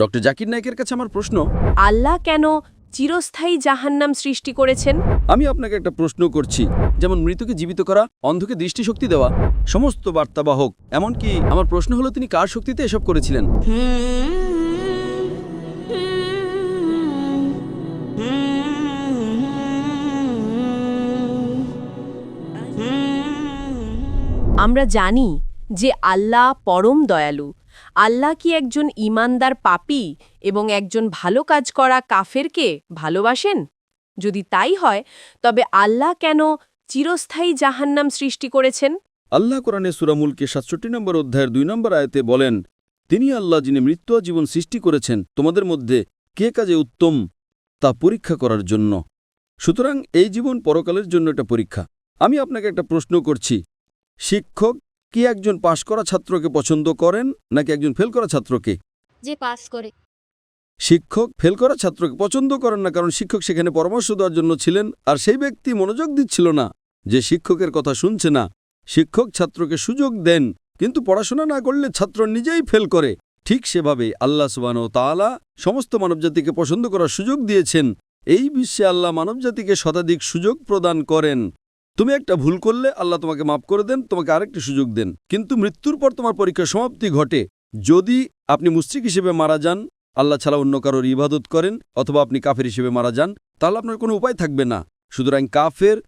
Doctor Zakir নায়কের কাছে আমার প্রশ্ন। আল্লাহ কেন চিরস্থায়ী জাহান্নাম সৃষ্টি করেছেন? আমি আপনাকে একটা প্রশ্ন করছি। যেমন মৃতকে জীবিত করা অন্ধকে দৃষ্টিশক্তি দেওয়া সমস্ত বার্তাবাহক। এমনকি আমার প্রশ্ন হলো তিনি কার শক্তিতে এসব করেছিলেন? আমরা জানি যে আল্লাহ পরম দয়ালু। আল্লাহ কি একজন ইমানদার পাপী এবং একজন ভালো কাজ করা কাফেরকে ভালোবাসেন? যদি তাই হয়, তবে আল্লাহ কেন চিরস্থায়ী জাহান্নাম সৃষ্টি করেছেন? আল্লাহ কোরআনে সুরামুলকে সাতষট্টি নম্বর অধ্যায়ের দুই নম্বর আয়তে বলেন, তিনি আল্লাহ যিনি মৃত্যু জীবন সৃষ্টি করেছেন, তোমাদের মধ্যে কে কাজে উত্তম তা পরীক্ষা করার জন্য? সুতরাং এই জীবন পরকালের জন্য একটা পরীক্ষা। আমি আপনাকে একটা প্রশ্ন করছি, শিক্ষক কি একজন পাশ করা ছাত্রকে পছন্দ করেন নাকি একজন ফেল করা ছাত্রকে? যে পাস করে। শিক্ষক ফেল করা ছাত্রকে পছন্দ করেন না কারণ শিক্ষক সেখানে পরামর্শ দেওয়ার জন্য ছিলেন আর সেই ব্যক্তি মনোযোগ দিচ্ছিল না যে শিক্ষকের কথা শুনছে না। শিক্ষক ছাত্রকে সুযোগ দেন কিন্তু পড়াশোনা না করলে ছাত্র নিজেই ফেল করে। ঠিক সেভাবে আল্লাহ সুবান তাআলা সমস্ত মানবজাতিকে পছন্দ করার সুযোগ দিয়েছেন। এই বিশ্বে আল্লাহ মানবজাতিকে শতাধিক সুযোগ প্রদান করেন। তুমি একটা ভুল করলে আল্লাহ তোমাকে মাফ করে দেন, তোমাকে আরেকটি সুযোগ দেন। কিন্তু মৃত্যুর পর তোমার পরীক্ষার সমাপ্তি ঘটে। যদি আপনি মুশ্রিক হিসেবে মারা যান, আল্লাহ ছাড়া অন্য কারোর ইবাদত করেন অথবা আপনি কাফের হিসেবে মারা যান, তাহলে আপনার কোনো উপায় থাকবে না। সুতরাং কাফের,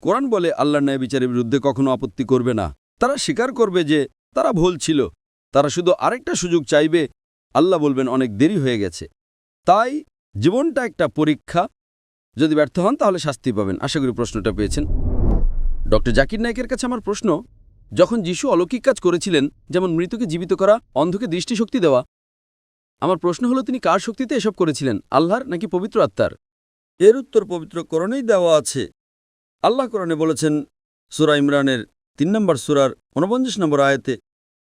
কোরআন বলে আল্লাহর ন্যায় বিচারের বিরুদ্ধে কখনো আপত্তি করবে না। তারা স্বীকার করবে যে তারা ভুল ছিল। তারা শুধু আরেকটা সুযোগ চাইবে, আল্লাহ বলবেন অনেক দেরি হয়ে গেছে। তাই জীবনটা একটা পরীক্ষা। যদি ব্যর্থ হন তাহলে শাস্তি পাবেন। আশা করি প্রশ্নটা পেয়েছেন। ডক্টর জাকির নায়কের কাছে আমার প্রশ্ন, যখন যিশু অলৌকিক কাজ করেছিলেন, যেমন মৃতকে জীবিত করা, অন্ধকে দৃষ্টিশক্তি দেওয়া, আমার প্রশ্ন হলো, তিনি কার শক্তিতে এসব করেছিলেন, আল্লাহর নাকি পবিত্র আত্মার? এর উত্তর পবিত্র করণেই দেওয়া আছে। আল্লাহ করণে বলেছেন, সুরা ইমরানের তিন নম্বর সুরার ঊনপঞ্চাশ নম্বর আয়াতে,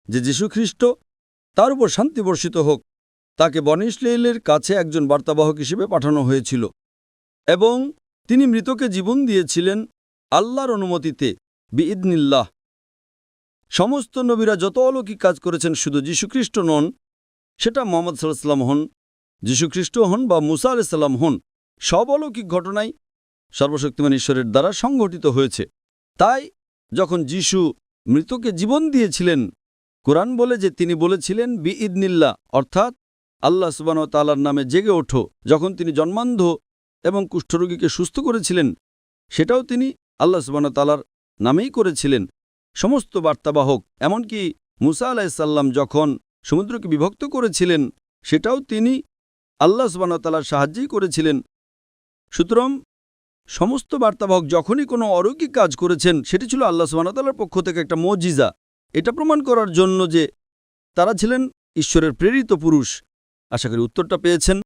যে যীশুখ্রিস্ট তার উপর শান্তি বর্ষিত হোক, তাকে বনিসলেইলের কাছে একজন বার্তাবাহক হিসেবে পাঠানো হয়েছিল। এবং তিনি মৃতকে জীবন দিয়েছিলেন আল্লাহর অনুমতিতে, বিইদনিল্লাহ। সমস্ত নবীরা যত অলৌকিক কাজ করেছেন, শুধু যীশুখ্রিস্ট নন, সেটা মোহাম্মদ সাল্লাম হন, যীশুখ্রিস্ট হন বা মুসা আলাইসাল্লাম হন, সব অলৌকিক ঘটনাই সর্বশক্তিমান ঈশ্বরের দ্বারা সংঘটিত হয়েছে। তাই যখন যিশু মৃতকে জীবন দিয়েছিলেন, কোরআন বলে যে তিনি বলেছিলেন বি ইদনিল্লা অর্থাৎ আল্লাহ সুবান তালার নামে জেগে ওঠো। যখন তিনি জন্মান্ধ এবং কুষ্ঠরোগীকে সুস্থ করেছিলেন, সেটাও তিনি আল্লাহ সুবান তালার নামেই করেছিলেন। সমস্ত বার্তাবাহক, এমনকি মুসা আলাহিসাল্লাম যখন সমুদ্রকে বিভক্ত করেছিলেন, সেটাও তিনি আল্লাহ সুবানতালার সাহায্যেই করেছিলেন। সুতরাং সমস্ত বার্তাবাহক যখনই কোনো অলৌকিক কাজ করেছেন, সেটি ছিল আল্লাহ সুবানতালার পক্ষ থেকে একটা মজিজা। এটা প্রমাণ করার জন্য যে তারা ছিলেন ঈশ্বরের প্রেরিত পুরুষ। আশা করি উত্তরটা পেয়েছেন।